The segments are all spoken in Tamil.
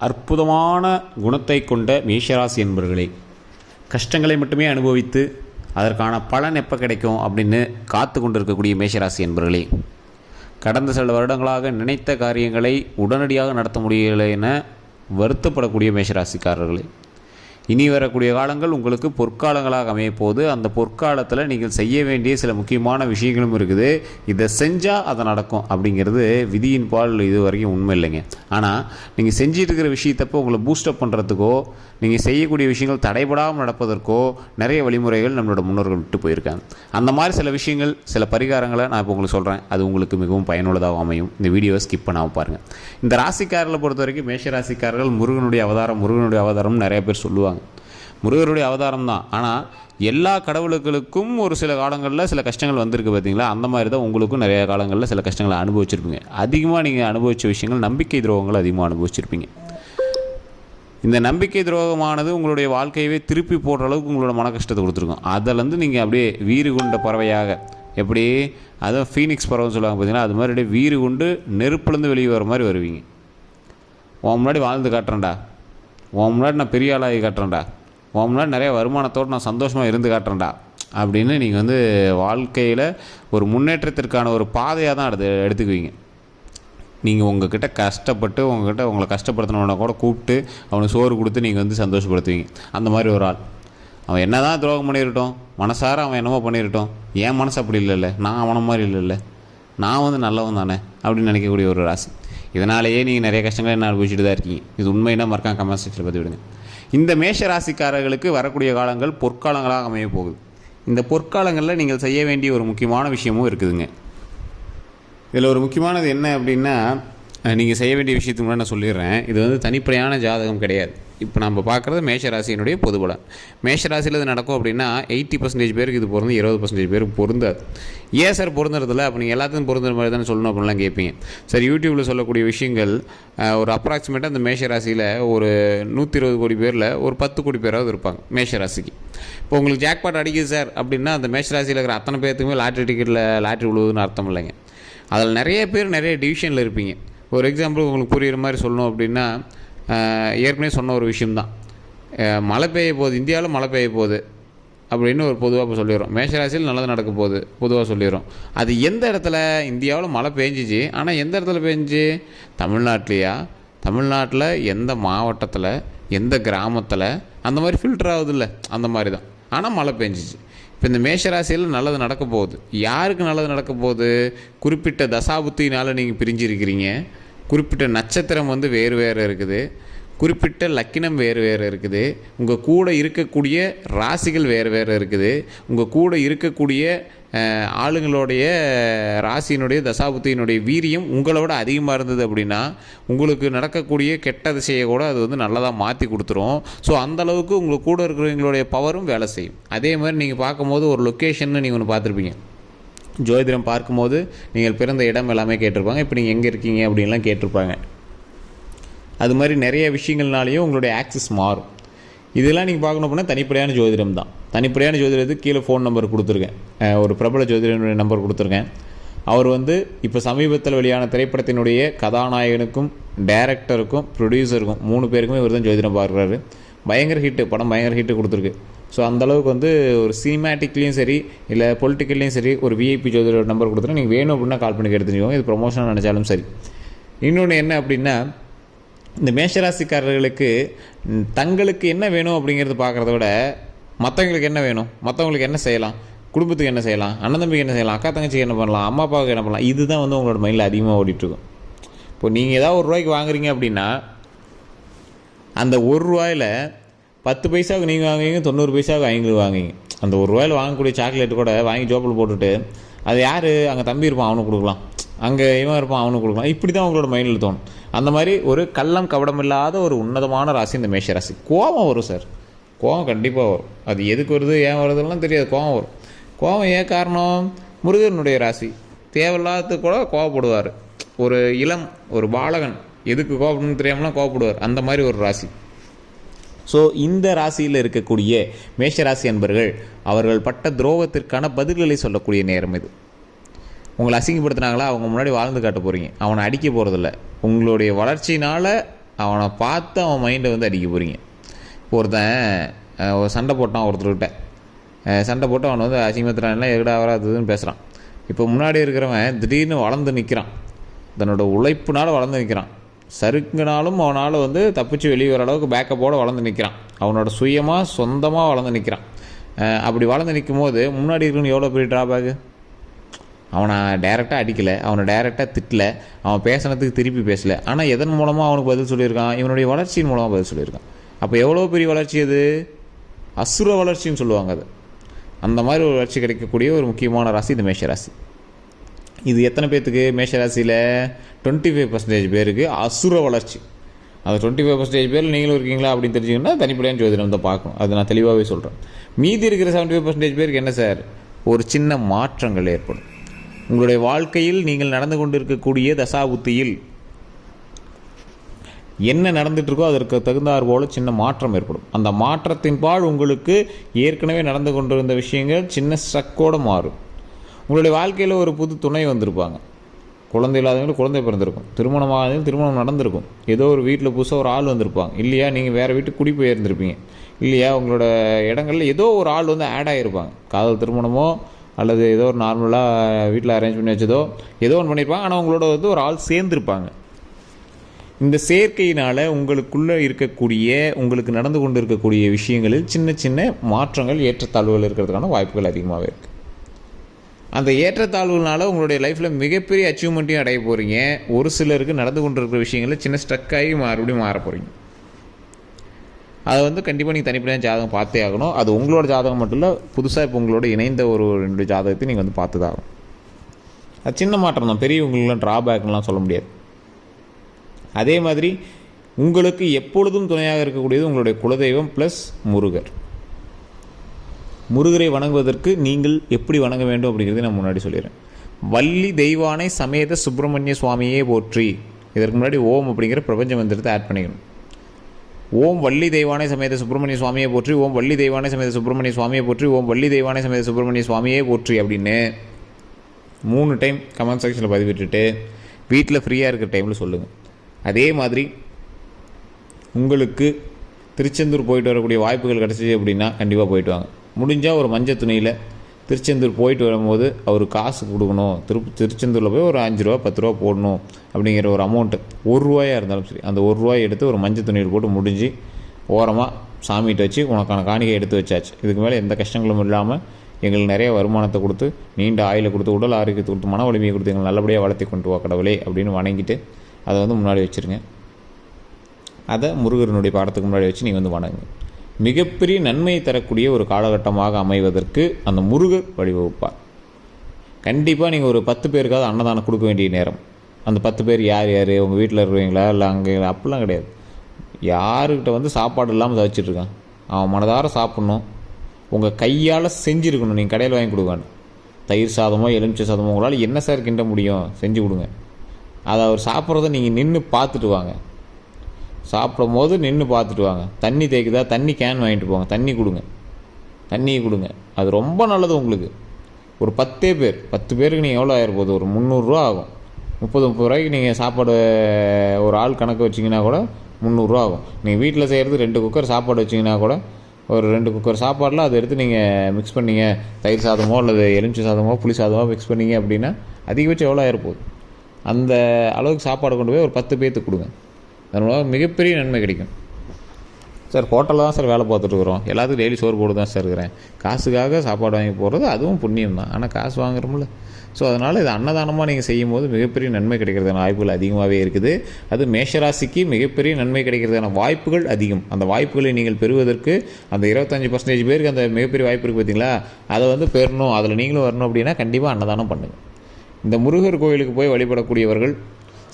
அற்புதமான குணத்தை கொண்ட மேஷராசி என்பவர்களே கஷ்டங்களை மட்டுமே அனுபவித்து அதற்கான பலன் எப்போ கிடைக்கும் அப்படின்னு காத்து கொண்டிருக்கக்கூடிய மேஷராசி என்பவர்களே கடந்த சில வருடங்களாக நினைத்த காரியங்களை உடனடியாக நடத்த முடியலை என வருத்தப்படக்கூடிய மேஷராசிக்காரர்களே இனி வரக்கூடிய காலங்கள் உங்களுக்கு பொற்காலங்களாக அமைய போது அந்த பொற்காலத்தில் நீங்கள் செய்ய வேண்டிய சில முக்கியமான விஷயங்களும் இருக்குது. இதை செஞ்சால் அதை நடக்கும் அப்படிங்கிறது விதியின் பால் இது வரைக்கும் உண்மை இல்லைங்க. ஆனால் நீங்கள் செஞ்சிட்டு இருக்கிற விஷயத்தப்போ உங்களை பூஸ்டப் பண்ணுறதுக்கோ நீங்கள் செய்யக்கூடிய விஷயங்கள் தடைபடாமல் நடப்பதற்கோ நிறைய வழிமுறைகள் நம்மளோட முன்னோர்கள் விட்டு போயிருக்காங்க. அந்த மாதிரி சில விஷயங்கள் சில பரிகாரங்களை நான் இப்போ உங்களுக்கு சொல்கிறேன் அது உங்களுக்கு மிகவும் பயனுள்ளதாக அமையும். இந்த வீடியோவை ஸ்கிப் பண்ணாமல் பாருங்கள் இந்த ராசிக்காரர்களை பொறுத்த வரைக்கும் மேஷ ராசிக்காரர்கள் முருகனுடைய அவதாரம் முருகனுடைய அவதாரம் நிறைய பேர் சொல்லுவாங்க. முருகருடைய அவதாரம் தான் ஆனால் எல்லா கடவுளுக்களுக்கும் ஒரு சில காலங்களில் சில கஷ்டங்கள் வந்திருக்கு பார்த்தீங்களா அந்த மாதிரி தான் உங்களுக்கும் நிறைய காலங்களில் சில கஷ்டங்களை அனுபவிச்சிருப்பீங்க. அதிகமாக நீங்கள் அனுபவித்த விஷயங்கள் நம்பிக்கை துரோகங்கள் அதிகமாக அனுபவிச்சிருப்பீங்க. இந்த நம்பிக்கை துரோகமானது உங்களுடைய வாழ்க்கையவே திருப்பி போடுற அளவுக்கு உங்களோட மன கஷ்டத்தை கொடுத்துருக்கும். அதிலேருந்து நீங்கள் அப்படியே வீறு கொண்ட பறவையாக எப்படி அதுவும் ஃபீனிக்ஸ் பறவைன்னு சொல்லுவாங்க பார்த்தீங்கன்னா அது மாதிரி அப்படியே வீறு கொண்டு நெருப்புலேருந்து வெளியே வர மாதிரி வருவீங்க. உன் முன்னாடி வாழ்ந்து காட்டுறேன்டா. உன் முன்னாடி நான் பெரிய ஆளாகி காட்டுறேன்டா. உன் முன்னாடி நிறைய வருமானத்தோடு நான் சந்தோஷமாக இருந்து காட்டுறேன்டா அப்படின்னு நீங்கள் வந்து வாழ்க்கையில் ஒரு முன்னேற்றத்திற்கான ஒரு பாதையாக தான் எடுத்து எடுத்துக்குவீங்க. நீங்கள் உங்ககிட்ட கஷ்டப்பட்டு உங்ககிட்ட உங்களை கஷ்டப்படுத்தினவனை கூட கூப்பிட்டு அவனுக்கு சோறு கொடுத்து நீங்கள் வந்து சந்தோஷப்படுத்துவீங்க. அந்த மாதிரி ஒரு ஆள். அவன் என்ன தான் துரோகம் பண்ணிருட்டோம் மனசார அவன் என்னமோ பண்ணிருட்டோம் என் மனசு அப்படி இல்லைல்ல நான் அவனை மாதிரி இல்லைல்ல நான் வந்து நல்லவன் தானே அப்படின்னு நினைக்கக்கூடிய ஒரு ராசி. இதனாலேயே நீங்கள் நிறைய கஷ்டங்களை என்ன அனுபவிச்சுட்டு தான் இருக்கீங்க. இது உண்மைன்னா மறக்காம கமெண்ட் செக்ஷனில் பற்றி விடுங்க இந்த மேஷ ராசிக்காரர்களுக்கு வரக்கூடிய காலங்கள் பொற்காலங்களாக அமைய போகுது. இந்த பொற்காலங்களில் நீங்கள் செய்ய வேண்டிய ஒரு முக்கியமான விஷயமும் இருக்குதுங்க. இதில் ஒரு முக்கியமானது என்ன அப்படின்னா நீங்கள் செய்ய வேண்டிய விஷயத்துக்கு முன்னாடி நான் சொல்லிடுறேன். இது வந்து தனிப்படையான ஜாதகம் கிடையாது. இப்போ நம்ம பார்க்குறது மேஷராசியினுடைய பொது பலன் மேஷராசியில் இது நடக்கும் அப்படின்னா எயிட்டி பர்சன்டேஜ் பேருக்கு இது பொருந்து இருபது பர்சன்டேஜ் பேருக்கு பொருந்தாது. ஏன் சார் பொருந்துறதில்ல? அப்போ நீங்கள் எல்லாத்துக்கும் பொருந்துற மாதிரி தானே சொல்லணும் அப்படின்லாம் கேட்பீங்க. சார் யூடியூப்பில் சொல்லக்கூடிய விஷயங்கள் ஒரு அப்ராக்சிமேட்டாக அந்த மேஷராசியில் ஒரு நூற்றி இருபது கோடி பேரில் ஒரு பத்து கோடி பேராவது இருப்பாங்க மேஷராசிக்கு. இப்போ உங்களுக்கு ஜாக்பாட் அடிக்குது சார் அப்படின்னா அந்த மேஷராசியில் இருக்கிற அத்தனை பேர்த்துக்குமே லாட்ரி டிக்கெட்டில் லாட்ரி விழுவுதுன்னு அர்த்தம் இல்லைங்க. அதில் நிறைய பேர் நிறைய டிவிஷனில் இருப்பீங்க. ஒரு எக்ஸாம்பிள் உங்களுக்கு புரிகிற மாதிரி சொல்லணும் அப்படின்னா ஏற்கனவே சொன்ன ஒரு விஷயம்தான். மழை பெய்ய போகுது இந்தியாவில் மழை பெய்ய போகுது அப்படின்னு ஒரு பொதுவாக இப்போ சொல்லிடுறோம். மேஷராசியில் நல்லது நடக்க போகுது பொதுவாக சொல்லிடுறோம். அது எந்த இடத்துல இந்தியாவில் மழை பெஞ்சிச்சு ஆனால் எந்த இடத்துல பெஞ்சு தமிழ்நாட்டிலையா? தமிழ்நாட்டில் எந்த மாவட்டத்தில் எந்த கிராமத்தில்? அந்த மாதிரி ஃபில்டர் ஆகுதுல்ல அந்த மாதிரி தான் ஆனால் மழை பெஞ்சிச்சு. இப்போ இந்த மேஷராசியில் நல்லது நடக்க போகுது. யாருக்கு நல்லது நடக்க போகுது? குறிப்பிட்ட தசாபுத்தினால் நீங்கள் பிரிஞ்சிருக்கிறீங்க. குறிப்பிட்ட நட்சத்திரம் வந்து வேறு வேறு இருக்குது. குறிப்பிட்ட லக்கினம் வேறு வேறு இருக்குது. உங்கள் கூட இருக்கக்கூடிய ராசிகள் வேறு வேறு இருக்குது. உங்கள் கூட இருக்கக்கூடிய ஆளுங்களுடைய ராசியினுடைய தசாபுத்தியினுடைய வீரியம் உங்களோட அதிகமாக இருந்தது அப்படின்னா உங்களுக்கு நடக்கக்கூடிய கெட்ட திசையை கூட அது வந்து நல்லதாக மாற்றி கொடுத்துரும். ஸோ அந்தளவுக்கு உங்களுக்கு கூட இருக்கிறவங்களுடைய பவரும் வேலை செய்யும். அதே மாதிரி நீங்கள் பார்க்கும்போது ஒரு லொக்கேஷன்னு நீங்கள் ஒன்று பார்த்துருப்பீங்க. ஜோதிடம் பார்க்கும்போது நீங்கள் பிறந்த இடம் எல்லாமே கேட்டிருப்பாங்க. இப்போ நீங்கள் எங்கே இருக்கீங்க அப்படின்லாம் கேட்டிருப்பாங்க. அது மாதிரி நிறைய விஷயங்கள்னாலேயும் உங்களுடைய ஆக்சஸ் மாறும். இதெல்லாம் நீங்கள் பார்க்கணும் அப்படின்னா தனிப்படையான ஜோதிடம் தான். தனிப்படையான ஜோதிடத்துக்கு கீழே ஃபோன் நம்பர் கொடுத்துருக்கேன். ஒரு பிரபல ஜோதிடனுடைய நம்பர் கொடுத்துருக்கேன். அவர் வந்து இப்போ சமீபத்தில் வெளியான திரைப்படத்தினுடைய கதாநாயகனுக்கும் டைரக்டருக்கும் ப்ரொடியூசருக்கும் மூணு பேருக்குமே இவர் தான் ஜோதிடம் பார்க்குறாரு. பயங்கர ஹிட்டு படம் பயங்கர ஹிட்டு கொடுத்துருக்கு. ஸோ அந்தளவுக்கு வந்து ஒரு சினிமேட்டிக்லேயும் சரி இல்லை பொலிட்டிக்கல்லையும் சரி ஒரு விஐபி ஜோதிடர் நம்பர் கொடுத்துட்டு நீங்கள் வேணும் அப்படின்னா கால் பண்ணி எடுத்துக்கோங்க இது ப்ரொமோஷனாக நினச்சாலும் சரி. இன்னொன்று என்ன அப்படின்னா இந்த மேஷராசிக்காரர்களுக்கு தங்களுக்கு என்ன வேணும் அப்படிங்கிறது பார்க்குறத விட மற்றவங்களுக்கு என்ன வேணும்? மற்றவங்களுக்கு என்ன செய்யலாம்? குடும்பத்துக்கு என்ன செய்யலாம்? அண்ணன் தம்பிக்கு என்ன செய்யலாம்? அக்கா தங்கச்சிக்கு என்ன பண்ணலாம்? அம்மா அப்பாவுக்கு என்ன பண்ணலாம்? இதுதான் வந்து உங்களோட மைண்டில் அதிகமாக ஓடிட்டுருக்கும். இப்போ நீங்கள் ஏதாவது ஒரு ரூபாய்க்கு வாங்குறீங்க அப்படின்னா அந்த ஒரு ரூபாயில் பத்து பைசாவுக்கு நீங்கள் வாங்குவீங்க தொண்ணூறு பைசாவுக்கு அவங்களுக்கு வாங்குவீங்க. அந்த ஒரு ரூபாயில் வாங்கக்கூடிய சாக்லேட் கூட வாங்கி ஜோப்பில் போட்டுட்டு அது யார்? அங்கே தம்பி இருப்பான் அவனுக்கு கொடுக்கலாம். அங்கே இவன் இருப்பான் அவனுக்கு கொடுக்கலாம். இப்படி தான் உங்களோட மைண்டில் தோணும். அந்த மாதிரி ஒரு கள்ளம் கவடம் இல்லாத ஒரு உன்னதமான ராசி இந்த மேஷ ராசி. கோபம் வரும் சார் கோபம் கண்டிப்பாக வரும். அது எதுக்கு வருது ஏன் வருதுலாம் தெரியாது கோபம் வரும். கோபம் ஏன் காரணம்? முருகனுடைய ராசி. தேவையில்லாத கூட கோவப்படுவார் ஒரு இளம் ஒரு பாலகன் எதுக்கு கோபப்படணும்னு தெரியாமலாம் கோவப்படுவார் அந்த மாதிரி ஒரு ராசி. ஸோ இந்த ராசியில் இருக்கக்கூடிய மேஷராசி அன்பர்கள் அவர்கள் பட்ட துரோகத்திற்கான பதில்களை சொல்லக்கூடிய நேரம் இது. உங்களை அசிங்கப்படுத்தினாங்களா? அவங்க முன்னாடி வாழ்ந்து காட்ட போகிறீங்க அவனை அடிக்க போகிறதில்ல உங்களுடைய வளர்ச்சினால் அவனை பார்த்து அவன் மைண்டை வந்து அடிக்க போகிறீங்க இப்போ ஒருத்தன் ஒரு சண்டை போட்டான் ஒருத்தர்கிட்ட. சண்டை போட்டு அவனை வந்து அசிங்கமத்துறான்லாம் எங்கடா வராதுன்னு பேசுகிறான் இப்போ முன்னாடி இருக்கிறவன் திடீர்னு வளர்ந்து நிற்கிறான் தன்னோட உழைப்புனால் வளர்ந்து நிற்கிறான் சறுக்குனாலும் அவனால் வந்து தப்பிச்சு வெளியே வர அளவுக்கு பேக்கப்போடு வளர்ந்து நிற்கிறான் அவனோட சுயமாக சொந்தமாக வளர்ந்து நிற்கிறான் அப்படி வளர்ந்து நிற்கும் போது முன்னாடி இருக்கணும் எவ்வளோ பெரிய ட்ராபேக்கு அவனை டைரெக்டாக அடிக்கலை அவனை டைரெக்டாக திட்டலை அவன் பேசினதுக்கு திருப்பி பேசலை. ஆனால் எதன் மூலமாக அவனுக்கு பதில் சொல்லியிருக்கான்? இவனுடைய வளர்ச்சியின் மூலமாக பதில் சொல்லியிருக்கான். அப்போ எவ்வளோ பெரிய வளர்ச்சி அது? அசுர வளர்ச்சின்னு சொல்லுவாங்க அது. அந்த மாதிரி ஒரு வளர்ச்சி கிடைக்கக்கூடிய ஒரு முக்கியமான ராசி இந்த மேஷ ராசி. இது எத்தனை பேர்த்துக்கு மேஷ ராசியில் டுவெண்ட்டி ஃபைவ் பர்சன்டேஜ் பேருக்கு அசுர வளர்ச்சி. அந்த டுவெண்ட்டி ஃபைவ் பர்சன்டேஜ் பேர் நீங்களும் இருக்கீங்களா அப்படின்னு தெரிஞ்சுக்கணும்னா தனிப்படையான ஜோதிடம் தான் பார்க்கணும். அது நான் தெளிவாகவே சொல்கிறேன் மீதி இருக்கிற செவன்ட்டி ஃபைவ் பர்சன்டேஜ் பேருக்கு என்ன சார்? ஒரு சின்ன மாற்றங்கள் ஏற்படும். உங்களுடைய வாழ்க்கையில் நீங்கள் நடந்து கொண்டிருக்கக்கூடிய தசாபுத்தியில் என்ன நடந்துட்டுருக்கோ அதற்கு தகுந்தாற் போல் சின்ன மாற்றம் ஏற்படும். அந்த மாற்றத்தின் பால் உங்களுக்கு ஏற்கனவே நடந்து கொண்டிருந்த விஷயங்கள் சின்ன ஸ்ட்ரக்கோடு மாறும். உங்களுடைய வாழ்க்கையில் ஒரு புது துணை வந்திருப்பாங்க. குழந்தை இல்லாதவங்களுக்கு குழந்தை பிறந்திருக்கும். திருமணம் ஆகாதவங்க திருமணம் நடந்திருக்கும். ஏதோ ஒரு வீட்டில் புதுசாக ஒரு ஆள் வந்திருப்பாங்க. இல்லையா நீங்கள் வேறு வீட்டுக்கு குடி போயிருந்திருப்பீங்க. இல்லையா உங்களோட இடங்களில் ஏதோ ஒரு ஆள் வந்து ஆட் ஆகிருப்பாங்க காதல் திருமணமோ அல்லது ஏதோ ஒரு நார்மலாக வீட்டில் அரேஞ்ச் பண்ணி வச்சதோ ஏதோ ஒன்று பண்ணியிருப்பாங்க ஆனால் உங்களோட வந்து ஒரு ஆள் சேர்ந்துருப்பாங்க. இந்த சேர்க்கையினால் உங்களுக்குள்ளே இருக்கக்கூடிய உங்களுக்கு நடந்து கொண்டு இருக்கக்கூடிய விஷயங்களில் சின்ன சின்ன மாற்றங்கள் ஏற்றத்தாழ்வுகள் இருக்கிறதுக்கான வாய்ப்புகள் அதிகமாகவே இருக்குது அந்த ஏற்றத்தாழ்வுனால உங்களுடைய லைஃப்பில் மிகப்பெரிய அச்சீவ்மெண்ட்டையும் அடைய போகிறீங்க ஒரு சிலருக்கு நடந்து கொண்டு இருக்கிற விஷயங்களில் சின்ன ஸ்ட்ரக்காகி மறுபடியும் மாற போகிறீங்க அதை வந்து கண்டிப்பாக நீங்கள் தனிப்படையான ஜாதகம் பார்த்தே ஆகணும். அது உங்களோட ஜாதகம் மட்டும் இல்லை புதுசாக இப்போ உங்களோட இணைந்த ஒரு ரெண்டு ஜாதகத்தை நீங்கள் வந்து பார்த்து தான் ஆகணும். அது சின்ன மாற்றம் தான். பெரியவங்களுக்குலாம் ட்ராபேக்லாம் சொல்ல முடியாது. அதே மாதிரி உங்களுக்கு எப்பொழுதும் துணையாக இருக்கக்கூடியது உங்களுடைய குலதெய்வம் ப்ளஸ் முருகர். முருகரை வணங்குவதற்கு நீங்கள் எப்படி வணங்க வேண்டும் அப்படிங்கிறத நான் முன்னாடி சொல்லிடுறேன். வள்ளி தெய்வானை சமேத சுப்பிரமணிய சுவாமியே போற்றி. இதற்கு முன்னாடி ஓம் அப்படிங்கிற பிரபஞ்ச மந்திரத்தை ஆட் பண்ணிக்கணும். ஓம் வள்ளி தெய்வானை சமேத சுப்பிரமணிய சுவாமியை போற்றி ஓம் வள்ளி தெய்வானை சமேத சுப்பிரமணிய சுவாமியை போற்றி ஓம் வள்ளி தெய்வானை சமேத சுப்பிரமணிய சுவாமியே போற்றி அப்படின்னு மூணு டைம் கமெண்ட் செக்ஷனில் பதிவிட்டுட்டு வீட்டில் ஃப்ரீயாக இருக்கிற டைமில் சொல்லுங்கள் அதே மாதிரி உங்களுக்கு திருச்செந்தூர் போயிட்டு வரக்கூடிய வாய்ப்புகள் கிடச்சிச்சு அப்படின்னா கண்டிப்பாக போயிட்டு வாங்க. முடிஞ்சால் ஒரு மஞ்சள் துணியில் திருச்செந்தூர் போயிட்டு வரும்போது அவர் காசு கொடுக்கணும். திரு திருச்செந்தூரில் போய் ஒரு அஞ்சு ரூபா பத்து ரூபா போடணும் அப்படிங்கிற ஒரு அமௌண்ட்டு ஒரு ரூபாயாக இருந்தாலும் சரி அந்த ஒரு ரூபாய் எடுத்து ஒரு மஞ்சள் துணியில் போட்டு முடிஞ்சு ஓரமாக சாமிகிட்ட வச்சு உனக்கான காணிக்கை எடுத்து வச்சாச்சு. இதுக்கு மேலே எந்த கஷ்டங்களும் இல்லாமல் எங்களுக்கு நிறைய வருமானத்தை கொடுத்து நீண்ட ஆயிலை கொடுத்து உடல் ஆரோக்கியத்தை கொடுத்து மன வலிமையை கொடுத்து எங்களை நல்லபடியாக வளர்த்தி கொண்டு வா கடவுளே அப்படின்னு வணங்கிட்டு அதை வந்து முன்னாடி வச்சுருங்க. அதை முருகரனுடைய பாடத்துக்கு முன்னாடி வச்சு நீங்கள் வந்து வணங்குங்க மிகப்பெரிய நன்மையை தரக்கூடிய ஒரு காலகட்டமாக அமைவதற்கு அந்த முருகர் வழிவகுப்பார். கண்டிப்பாக நீங்கள் ஒரு பத்து பேருக்காவது அன்னதானம் கொடுக்க வேண்டிய நேரம். அந்த பத்து பேர் யார் யார் உங்கள் வீட்டில் இருக்கிறீங்களா இல்லை அங்கே அப்படிலாம் கிடையாது. யாருக்கிட்ட வந்து சாப்பாடு இல்லாமல் தவிச்சிட்ருக்கான் அவன் மனதார சாப்பிட்ணும். உங்கள் கையால் செஞ்சுருக்கணும். நீங்கள் கடையில் வாங்கி கொடுக்கான்னு தயிர் சாதமோ எலுமிச்சை சாதமோ உங்களால் என்ன சார் கிண்ட முடியும்? செஞ்சு கொடுங்க. அதை அவர் சாப்பிட்றத நீங்கள் நின்று பார்த்துட்டு வாங்க. சாப்பிடும் போது நின்று பார்த்துட்டு வாங்க. தண்ணி தேய்க்குதா? தண்ணி கேன் வாங்கிட்டு போங்க. தண்ணி கொடுங்க. தண்ணியை கொடுங்க. அது ரொம்ப நல்லது உங்களுக்கு. ஒரு பத்தே பேர். பத்து பேருக்கு நீங்கள் எவ்வளோ ஆகிருப்போது ஒரு முந்நூறுரூவா ஆகும். முப்பது முப்பது ரூபாய்க்கு நீங்கள் சாப்பாடு ஒரு ஆள் கணக்கு வச்சிங்கன்னா கூட முந்நூறுரூவா ஆகும். நீங்கள் வீட்டில் செய்கிறது ரெண்டு குக்கர் சாப்பாடு வச்சிங்கன்னா கூட ஒரு ரெண்டு குக்கர் சாப்பாடில் அதை எடுத்து நீங்கள் மிக்ஸ் பண்ணீங்க. தயிர் சாதமோ அல்லது எலுமிச்சை சாதமோ புளி சாதமோ மிக்ஸ் பண்ணீங்க அப்படின்னா அதிகபட்சம் எவ்வளோ ஆகிருப்போகுது போகுது? அந்த அளவுக்கு சாப்பாடு கொண்டு போய் ஒரு பத்து பேர்த்துக்கு கொடுங்க. அதனால் மிகப்பெரிய நன்மை கிடைக்கும். சார் ஹோட்டலில் தான் சார் வேலை பார்த்துட்ருக்குறோம் எல்லாத்துக்கும் டெய்லி சோறு போட்டு தான் சார் இருக்கிறேன். காசுக்காக சாப்பாடு வாங்கி போடுறது அதுவும் புண்ணியம் தான். ஆனால் காசு வாங்குறோம்ல. ஸோ அதனால் இது அன்னதானமாக நீங்கள் செய்யும் போது மிகப்பெரிய நன்மை கிடைக்கிறதுக்கான வாய்ப்புகள் அதிகமாகவே இருக்குது. அது மேஷராசிக்கு மிகப்பெரிய நன்மை கிடைக்கிறதுக்கான வாய்ப்புகள் அதிகம். அந்த வாய்ப்புகளை நீங்கள் பெறுவதற்கு அந்த இருபத்தஞ்சி பர்சன்டேஜ் பேருக்கு அந்த மிகப்பெரிய வாய்ப்பு இருக்குது பார்த்தீங்களா அதை வந்து பெறணும். அதில் நீங்களும் வரணும் அப்படின்னா கண்டிப்பாக அன்னதானம் பண்ணுங்கள் இந்த முருகர் கோயிலுக்கு போய் வழிபடக்கூடியவர்கள்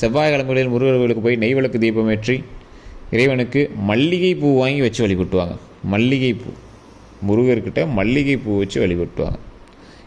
செவ்வாய்க்கிழமைகளில் முருகர் கோவிலுக்கு போய் நெய் விளக்கு தீபமேற்றி இறைவனுக்கு மல்லிகை பூ வாங்கி வச்சு வழிபட்டுவாங்க. மல்லிகை பூ. முருகர்கிட்ட மல்லிகை பூ வச்சு வழிபட்டுவாங்க.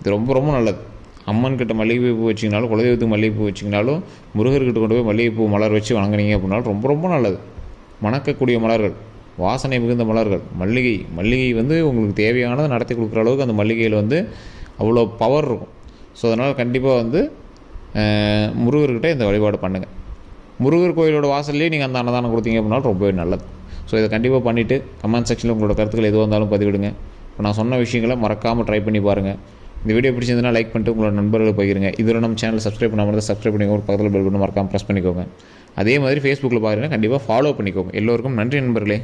இது ரொம்ப ரொம்ப நல்லது. அம்மன்கிட்ட மல்லிகை பூ வச்சிங்கனாலும் குலதெய்வத்துக்கு மல்லிகை பூ வச்சிங்கனாலும் முருகர்கிட்ட கொண்டு போய் மல்லிகை பூ மலர் வச்சு வணங்குனீங்க அப்படின்னாலும் ரொம்ப ரொம்ப நல்லது. மணக்கக்கூடிய மலர்கள் வாசனை மிகுந்த மலர்கள் மல்லிகை மல்லிகை வந்து உங்களுக்கு தேவையானதை நடத்தி கொடுக்குற அளவுக்கு அந்த மல்லிகையில் வந்து அவ்வளோ பவர் இருக்கும். ஸோ அதனால் கண்டிப்பாக வந்து முருகர்கிட்ட இந்த வழிபாடு பண்ணுங்கள் முருகர் கோயிலோட வாசல்லே நீங்கள் அந்த அன்னதானம் கொடுத்தீங்க அப்படின்னாலும் ரொம்பவே நல்லது. ஸோ இதை கண்டிப்பாக பண்ணிவிட்டு கமெண்ட் செக்ஷனில் உங்களோட கருத்துக்கள் எதுவாக இருந்தாலும் பதிவிடுங்க. இப்போ நான் சொன்ன விஷயங்களை மறக்காமல் ட்ரை பண்ணி பாருங்கள் இந்த வீடியோ பிடிச்சிருந்தனா லைக் பண்ணிட்டு உங்களோட நண்பர்களுக்கு பகிருங்க. இதில் நம்ம சேனல் சப்ஸ்கிரைப் பண்ணாமல் இருந்தால் சப்ஸ்கிரைப் பண்ணிக்கோங்க. பக்கத்தில் பெல் பட்டன் மறக்காமல் ப்ரெஸ் பண்ணிக்கோங்க. அதே மாதிரி ஃபேஸ்புக்கில் பாருங்கள் கண்டிப்பாக ஃபாலோ பண்ணிக்கோங்க. எல்லோருக்கும் நன்றி நண்பர்களே.